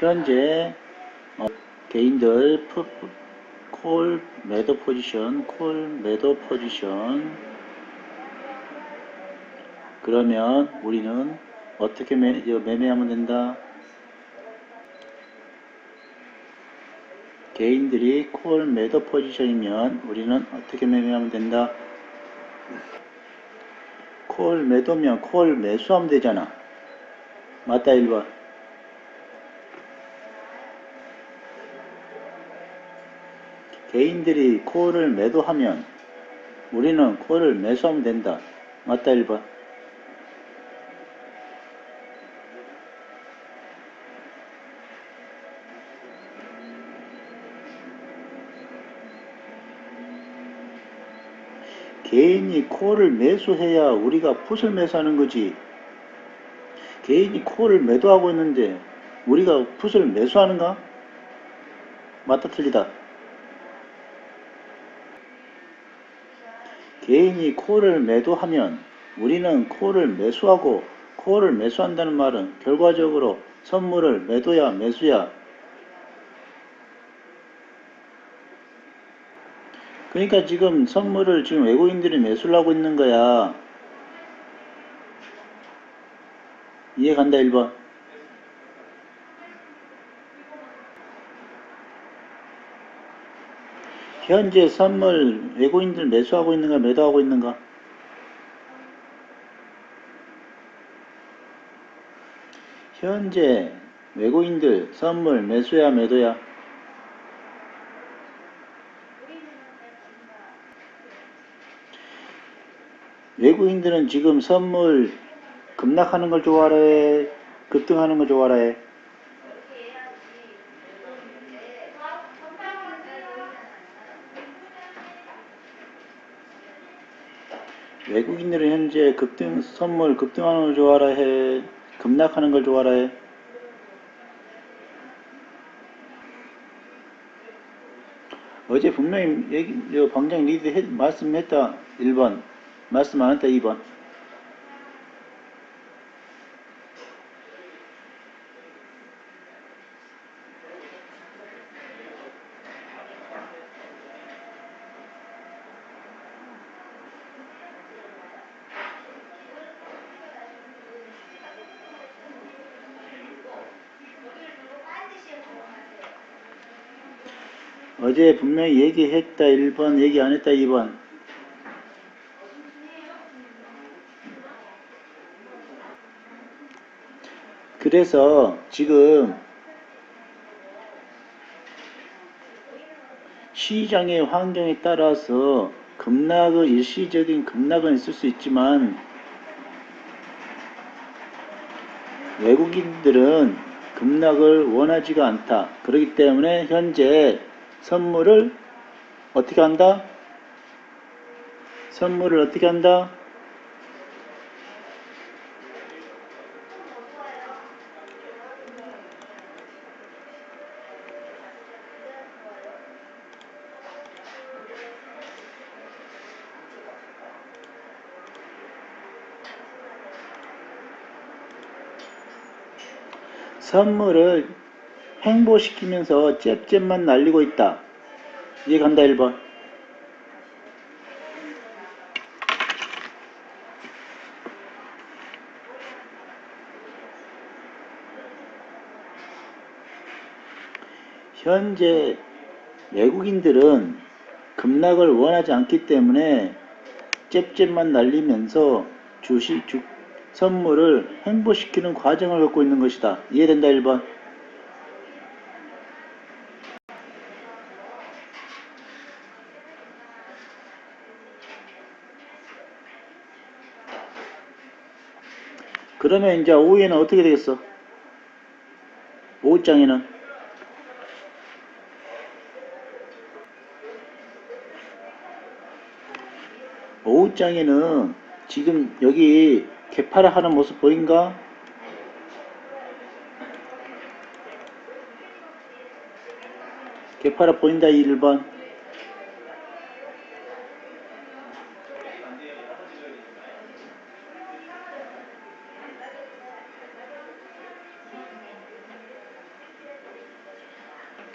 현재 어, 개인들 푸- 콜 매도 포지션, 콜 매도 포지션. 그러면 우리는 어떻게 매, 매매하면 된다? 개인들이 콜 매도 포지션이면 우리는 어떻게 매매하면 된다? 콜 매도면 콜 매수하면 되잖아. 맞다 1번. 개인들이 콜을 매도하면 우리는 콜을 매수하면 된다. 맞다 1번. 개인이 콜을 매수해야 우리가 풋을 매수하는 거지. 개인이 콜을 매도하고 있는데 우리가 풋을 매수하는가? 맞다 틀리다. 개인이 콜을 매도하면 우리는 콜을 매수하고 콜을 매수한다는 말은 결과적으로 선물을 매도야 매수야? 그러니까 지금 선물을 지금 외국인들이 매수를 하고 있는 거야. 이해 간다 1번 현재 선물 외국인들 매수하고 있는가 매도하고 있는가? 현재 외국인들 선물 매수야 매도야? 외국인들은 지금 선물 급락하는 걸 좋아해? 급등하는 걸 좋아해? 외국인들은 현재 급등 선물 급등하는 걸 좋아라 해 급락하는 걸 좋아라 해? 어제 분명히 저 방장 리드 해, 말씀했다. 1번. 말씀 안 했다 2번 어제 분명히 얘기했다 1번 얘기 안 했다 2번 그래서 지금 시장의 환경에 따라서 급락은 일시적인 급락은 있을 수 있지만 외국인들은 급락을 원하지가 않다. 그렇기 때문에 현재 선물을 어떻게 한다? 선물을 어떻게 한다? 선물을 횡보시키면서 잽잽만 날리고 있다. 이해 간다 1번. 현재 외국인들은 급락을 원하지 않기 때문에 잽잽만 날리면서 주식 주, 선물을 횡보시키는 과정을 갖고 있는 것이다. 이해된다 1번. 그러면 이제 오후에는 어떻게 되겠어? 오후장에는 오후장에는 지금 여기 개파를 하는 모습 보인가? 개파라 보인다 1번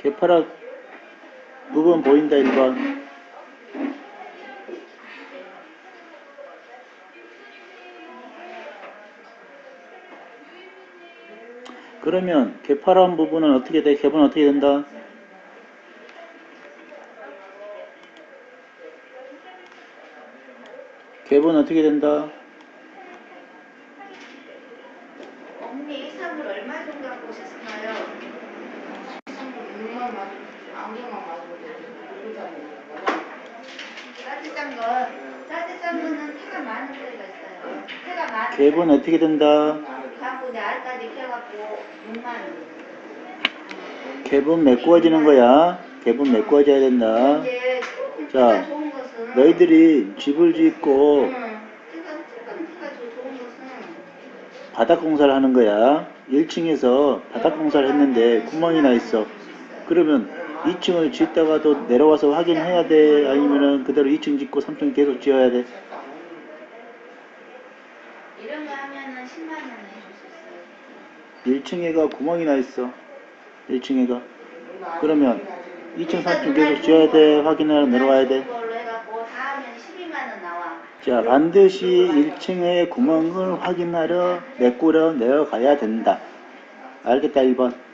개파락 부분 보인다 1번 그러면 개파란 부분은 어떻게 돼? 갭은 어떻게 된다? 갭은 어떻게 된다? 언니 이상을 얼마 정도 갖고 오셨나요? 안경만 맞고 따뜻한 건 따뜻한 거는 태가 많은 데가 있어요. 태가 많은 갭은 어떻게 된다? 갖고 이제 알까지 펴갖고 6만 원. 갭은 메꾸어지는 거야. 갭은 메꾸어져야 된다. 이제 자, 태가 좋은 것은 너희들이 집을 짓고 응, 태가 조금 태가 좀 좋은 것은 바닥 공사를 하는 거야. 1층에서 바닥 공사를 했는데 구멍이 나 있어. 그러면 2층을 짓다가도 내려와서 확인해야 돼? 아니면은 그대로 2층 짓고 3층 계속 지어야 돼? 이런 거 하면은 10만 원에 해줄 수 있어요. 1층에가 구멍이 나 있어. 1층에가. 그러면 2층, 3층 계속 지어야 돼? 확인하러 내려와야 돼? 그걸로 해갖고 다 하면 12만 원 나와. 자, 반드시 1층의 구멍을 확인하러 메꾸러 내려가야 된다. 알겠다, 1번.